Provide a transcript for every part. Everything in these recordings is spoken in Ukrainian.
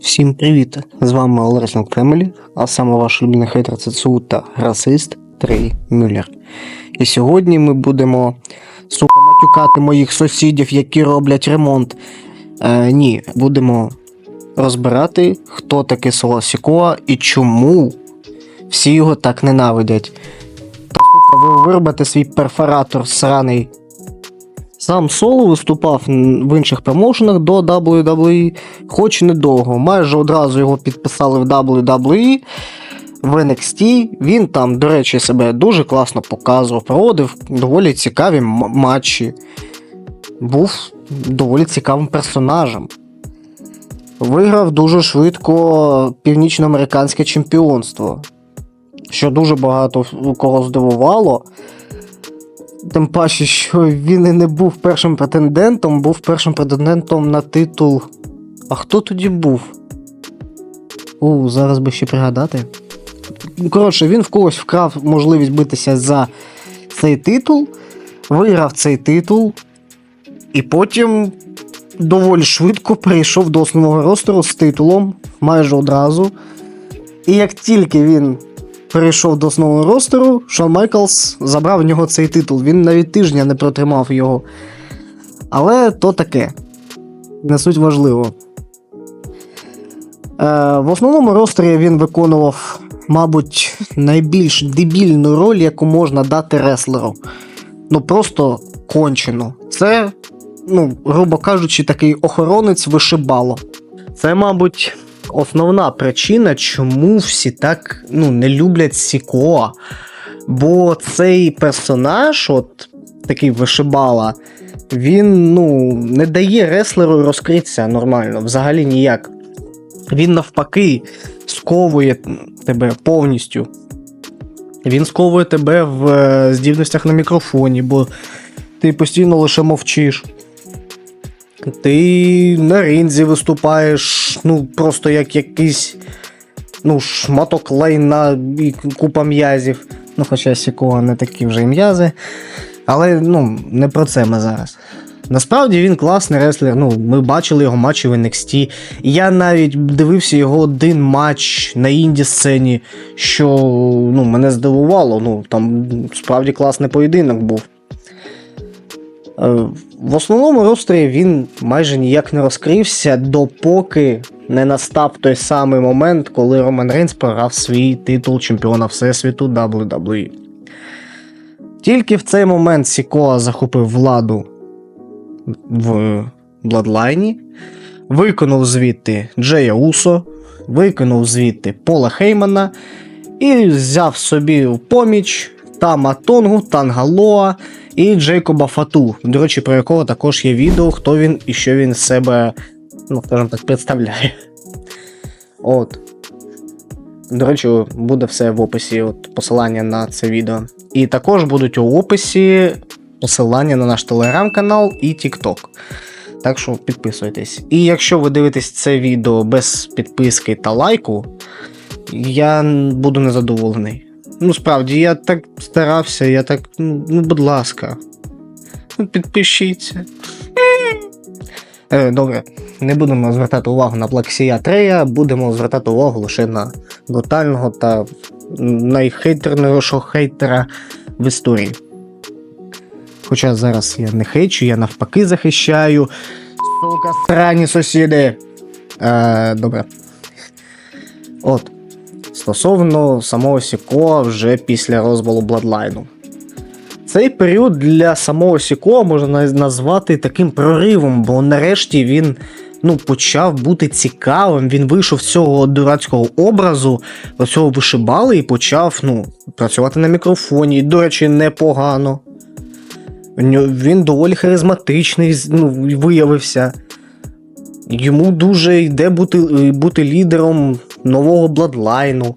Всім привіт! З вами Олеснок Фемелі, а саме ваш улюблений хейтер ЦЦУ та расист Трей Мюллер. І сьогодні ми будемо сука матюкати моїх сусідів, які роблять ремонт. Е, ні, будемо розбирати, хто таке Сікоа і чому всі його так ненавидять. Та сука, ви виробите свій перфоратор сраний. Сам Соло виступав в інших промоушенах до WWE, хоч недовго. Майже одразу його підписали в WWE. В NXT він там, до речі, себе дуже класно показував, проводив доволі цікаві матчі. Був доволі цікавим персонажем. Виграв дуже швидко північноамериканське чемпіонство, що дуже багато кого здивувало. Тим паче, що він і не був першим претендентом, був першим претендентом на титул. А хто тоді був? У, зараз би ще пригадати. Коротше, він в когось вкрав можливість битися за цей титул, виграв цей титул, і потім доволі швидко перейшов до основного ростеру з титулом майже одразу. І як тільки він перейшов до основного ростеру, Шон Майклс забрав в нього цей титул. Він навіть тижня не протримав його. Але то таке. Не суть важливо. Е, в основному ростері він виконував, мабуть, найбільш дебільну роль, яку можна дати реслеру. Ну просто кончено. Це, ну, грубо кажучи, такий охоронець вишибало. Це, мабуть, основна причина, чому всі так ну, не люблять Сікоа. Бо цей персонаж, от такий вишибала, він ну, не дає реслеру розкритися нормально, взагалі ніяк. Він навпаки сковує тебе повністю. Він сковує тебе в е, здібностях на мікрофоні, бо ти постійно лише мовчиш. Ти на ринзі виступаєш, ну, просто як якийсь ну, шматок лайна і купа м'язів. Ну, хоча Сікоа не такі вже і м'язи. Але ну, не про це ми зараз. Насправді він класний реслер. Ну, ми бачили його матчі в NXT. Я навіть дивився його один матч на інді сцені, що ну, мене здивувало. Ну, там справді класний поєдинок був. Е, В основному ростері він майже ніяк не розкрився, допоки не настав той самий момент, коли Роман Рейнс програв свій титул чемпіона Всесвіту WWE. Тільки в цей момент Сікоа захопив владу в Бладлайні, виконав звідти Джея Усо, виконав звідти Пола Хеймана і взяв собі в поміч Тама Тонгу, Тангалоа і Джейкоба Фату, до речі, про якого також є відео, хто він і що він з себе, ну, скажімо так, представляє. От. До речі, буде все в описі от, посилання на це відео. І також будуть у описі посилання на наш телеграм-канал і TikTok. Так що підписуйтесь. І якщо ви дивитесь це відео без підписки та лайку, я буду незадоволений. Ну, справді, я так старався, я так. Ну, ну, будь ласка. Ну, підпишіться. Е, добре, не будемо звертати увагу на Плаксія Трея, будемо звертати увагу лише на брутального та найхейтернішого хейтера в історії. Хоча зараз я не хейчу, я навпаки захищаю. Сука, срані сусіди. Е, добре. От. Стосовно самого Сікоа вже після розбалу Бладлайну. Цей період для самого Сікоа можна назвати таким проривом, бо нарешті він ну, почав бути цікавим. Він вийшов з цього дурацького образу, цього вишибали і почав ну, працювати на мікрофоні. До речі, непогано. Він доволі харизматичний ну, виявився. Йому дуже йде бути, бути лідером нового бладлайну.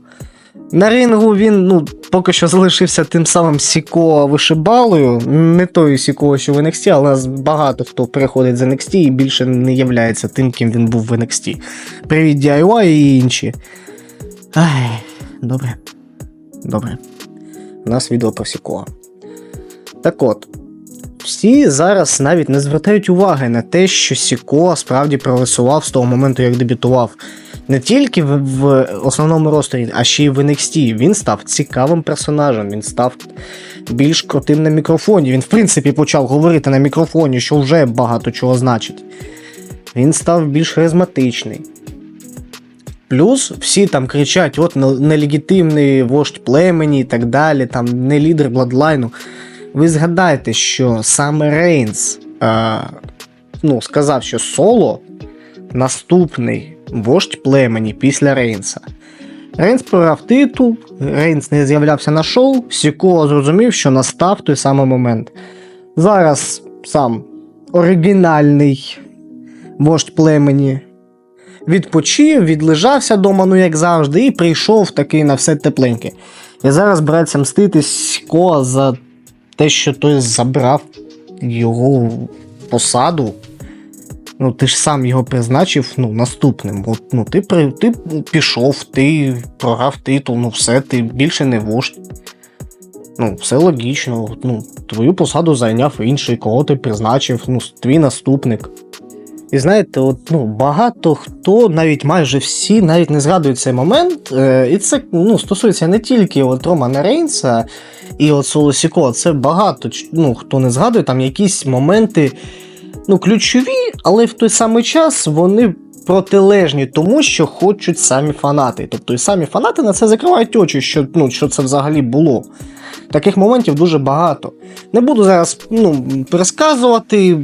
На рингу він ну, поки що залишився тим самим Сіко вишибалою. Не той Сіко, що в NXT, але нас багато хто приходить з NXT і більше не являється тим, ким він був в NXT. Привіт, DIY і інші. Ай, добре. Добре. У нас відео про Сікоа. Так от. Всі зараз навіть не звертають уваги на те, що Сіко справді прогресував з того моменту, як дебютував Не тільки в, в основному ростері, а ще й в NXT. Він став цікавим персонажем, він став більш крутим на мікрофоні. Він, в принципі, почав говорити на мікрофоні, що вже багато чого значить. Він став більш харизматичний. Плюс всі там кричать: от нелегітимний вождь племені і так далі, там не лідер бладлайну. Ви згадайте, що саме Рейнс е, ну, сказав, що соло наступний вождь племені після Рейнса. Рейнс програв титул, Рейнс не з'являвся на шоу, Сіко зрозумів, що настав той самий момент. Зараз сам оригінальний вождь племені відпочив, відлежався дома, ну як завжди, і прийшов такий на все тепленьке. І зараз береться мстити Сіко за те, що той забрав його посаду. Ну, ти ж сам його призначив ну, наступним. От, ну, ти, при, ти пішов, ти програв титул, ну все, ти більше не вождь. Ну, все логічно. Ну, твою посаду зайняв інший, кого ти призначив, ну, твій наступник. І знаєте, от, ну, багато хто, навіть майже всі, навіть не згадують цей момент. Е, і це ну, стосується не тільки от Романа Рейнса і от Соло Сіко, це багато ну, хто не згадує, там якісь моменти ну, ключові, але в той самий час вони протилежні тому, що хочуть самі фанати. Тобто і самі фанати на це закривають очі, що, ну, що це взагалі було. Таких моментів дуже багато. Не буду зараз ну, пересказувати.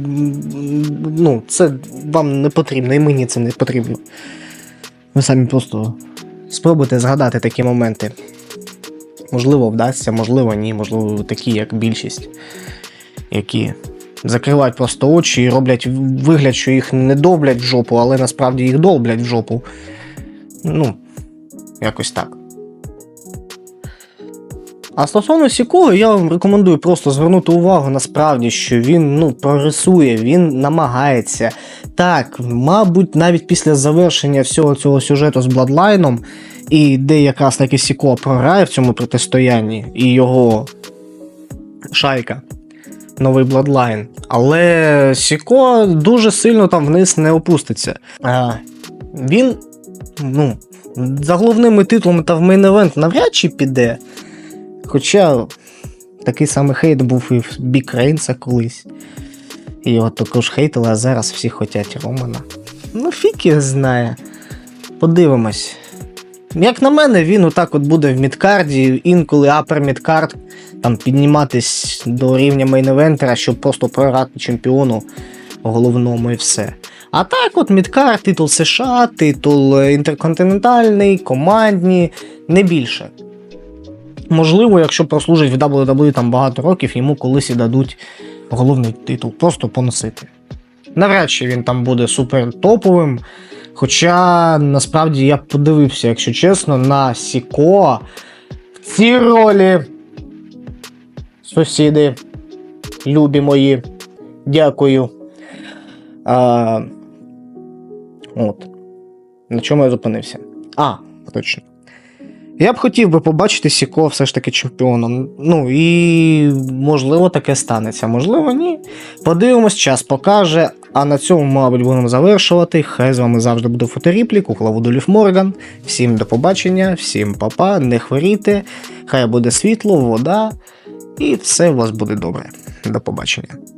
Ну, це вам не потрібно, і мені це не потрібно. Ви самі просто спробуйте згадати такі моменти. Можливо, вдасться, можливо, ні, можливо, такі, як більшість, які закривають просто очі і роблять вигляд, що їх не довблять в жопу, але насправді їх довблять в жопу. Ну, якось так. А стосовно Сікого, я вам рекомендую просто звернути увагу насправді, що він ну, прогресує, він намагається. Так, мабуть, навіть після завершення всього цього сюжету з Бладлайном, і де якраз таки Сіко програє в цьому протистоянні, і його шайка, новий Бладлайн. Але Сіко дуже сильно там вниз не опуститься. А, він, ну, за головними титулами та в мейн-евент навряд чи піде. Хоча такий самий хейт був і в Бік Рейнса колись. І його також хейтили, а зараз всі хочуть Романа. Ну, фік його знає. Подивимось. Як на мене, він отак от буде в мідкарді, інколи апер мідкард, там підніматись до рівня мейн-евентера, щоб просто програти чемпіону головному і все. А так, от мідкард, титул США, титул інтерконтинентальний, командні, не більше. Можливо, якщо прослужить в WWE там багато років, йому колись і дадуть головний титул, просто поносити. Навряд чи він там буде супер топовим. Хоча насправді я подивився, якщо чесно, на Сіко в цій ролі. Сусіди, любі мої, дякую. А, от. На чому я зупинився? А, точно. Я б хотів би побачити Сіко все ж таки чемпіоном. Ну і можливо таке станеться, можливо, ні. Подивимось, час покаже. А на цьому, мабуть, будемо завершувати. Хай з вами завжди буде фоторіплік, кукла Водолів Морган. Всім до побачення, всім папа, не хворійте, хай буде світло, вода, і все у вас буде добре. До побачення.